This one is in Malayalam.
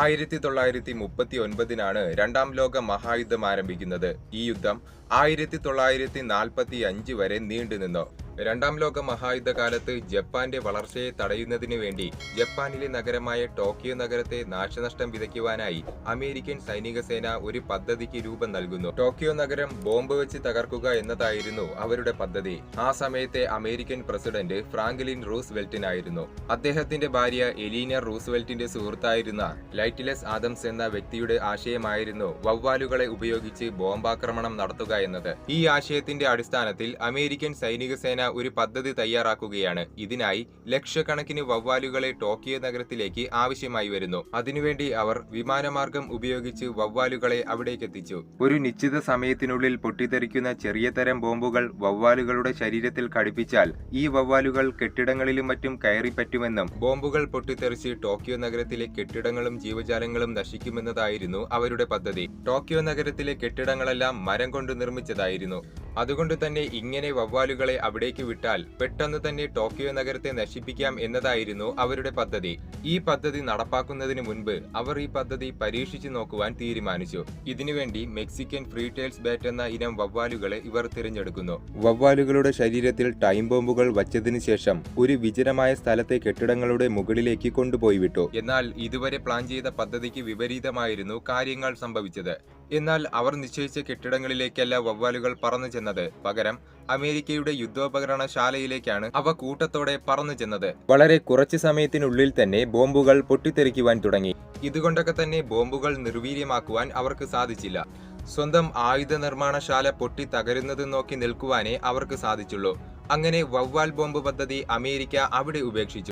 ആയിരത്തി തൊള്ളായിരത്തി മുപ്പത്തി ഒൻപതിനാണ് രണ്ടാം ലോക മഹായുദ്ധം ആരംഭിക്കുന്നത്. ഈ യുദ്ധം ആയിരത്തി തൊള്ളായിരത്തി നാൽപ്പത്തി അഞ്ച് വരെ നീണ്ടുനിന്നു. രണ്ടാം ലോക മഹായുദ്ധകാലത്ത് ജപ്പാന്റെ വളർച്ചയെ തടയുന്നതിനു വേണ്ടി ജപ്പാനിലെ നഗരമായ ടോക്കിയോ നഗരത്തെ നാശനഷ്ടം വിതയ്ക്കുവാനായി അമേരിക്കൻ സൈനിക സേന ഒരു പദ്ധതിക്ക് രൂപം നൽകുന്നു. ടോക്കിയോ നഗരം ബോംബ് വെച്ച് തകർക്കുക എന്നതായിരുന്നു അവരുടെ പദ്ധതി. ആ സമയത്തെ അമേരിക്കൻ പ്രസിഡന്റ് ഫ്രാങ്ക്ലിൻ റൂസ്വെൽറ്റിനായിരുന്നു. അദ്ദേഹത്തിന്റെ ഭാര്യ എലീന റൂസ്വെൽറ്റിന്റെ സുഹൃത്തായിരുന്ന ലൈറ്റിലസ് ആദംസ് എന്ന വ്യക്തിയുടെ ആശയമായിരുന്നു വവ്വാലുകളെ ഉപയോഗിച്ച് ബോംബാക്രമണം നടത്തുക എന്നത്. ഈ ആശയത്തിന്റെ അടിസ്ഥാനത്തിൽ അമേരിക്കൻ സൈനിക സേന ഒരു പദ്ധതി തയ്യാറാക്കുകയാണ്. ഇതിനായി ലക്ഷക്കണക്കിന് വവ്വാലുകളെ ടോക്കിയോ നഗരത്തിലേക്ക് ആവശ്യമായി വരുന്നു. അതിനുവേണ്ടി അവർ വിമാനമാർഗം ഉപയോഗിച്ച് വവ്വാലുകളെ അവിടേക്ക് എത്തിച്ചു. ഒരു നിശ്ചിത സമയത്തിനുള്ളിൽ പൊട്ടിത്തെറിക്കുന്ന ചെറിയ തരം ബോംബുകൾ വവ്വാലുകളുടെ ശരീരത്തിൽ ഘടിപ്പിച്ചാൽ ഈ വവ്വാലുകൾ കെട്ടിടങ്ങളിലും മറ്റും കയറി പറ്റുമെന്നും ബോംബുകൾ പൊട്ടിത്തെറിച്ച് ടോക്കിയോ നഗരത്തിലെ കെട്ടിടങ്ങളും ജീവജാലങ്ങളും നശിക്കുമെന്നതായിരുന്നു അവരുടെ പദ്ധതി. ടോക്കിയോ നഗരത്തിലെ കെട്ടിടങ്ങളെല്ലാം മരം കൊണ്ട് നിർമ്മിച്ചതായിരുന്നു. അതുകൊണ്ട് തന്നെ ഇങ്ങനെ വവ്വാലുകളെ അവിടേക്ക് വിട്ടാൽ പെട്ടെന്ന് തന്നെ ടോക്കിയോ നഗരത്തെ നശിപ്പിക്കാം എന്നതായിരുന്നു അവരുടെ പദ്ധതി. ഈ പദ്ധതി നടപ്പാക്കുന്നതിന് മുൻപ് അവർ ഈ പദ്ധതി പരീക്ഷിച്ചു നോക്കുവാൻ തീരുമാനിച്ചു. ഇതിനുവേണ്ടി മെക്സിക്കൻ ഫ്രീ ടൈൽസ് ബാറ്റ് എന്ന ഇനം വവ്വാലുകളെ ഇവർ തിരഞ്ഞെടുക്കുന്നു. വവ്വാലുകളുടെ ശരീരത്തിൽ ടൈം ബോംബുകൾ വച്ചതിനു ശേഷം ഒരു വിജനമായ സ്ഥലത്തെ കെട്ടിടങ്ങളുടെ മുകളിലേക്ക് കൊണ്ടുപോയി വിട്ടു. എന്നാൽ ഇതുവരെ പ്ലാൻ ചെയ്ത പദ്ധതിക്ക് വിപരീതമായിരുന്നു കാര്യങ്ങൾ സംഭവിച്ചത്. എന്നാൽ അവർ നിശ്ചയിച്ച കെട്ടിടങ്ങളിലേക്കല്ല വവ്വാലുകൾ പറന്നു ചെന്നത്. പകരം അമേരിക്കയുടെ യുദ്ധോപകരണശാലയിലേക്കാണ് അവ കൂട്ടത്തോടെ പറന്നു ചെന്നത്. വളരെ കുറച്ചു സമയത്തിനുള്ളിൽ തന്നെ ബോംബുകൾ പൊട്ടിത്തെറിക്കുവാൻ തുടങ്ങി. ഇതുകൊണ്ടൊക്കെ തന്നെ ബോംബുകൾ നിർവീര്യമാക്കുവാൻ അവർക്ക് സാധിച്ചില്ല. സ്വന്തം ആയുധ നിർമ്മാണശാല പൊട്ടി തകരുന്നത് നോക്കി നിൽക്കുവാനേ അവർക്ക് സാധിച്ചുള്ളൂ. അങ്ങനെ വവ്വാൽ ബോംബ് പദ്ധതി അമേരിക്ക അവിടെ ഉപേക്ഷിച്ചു.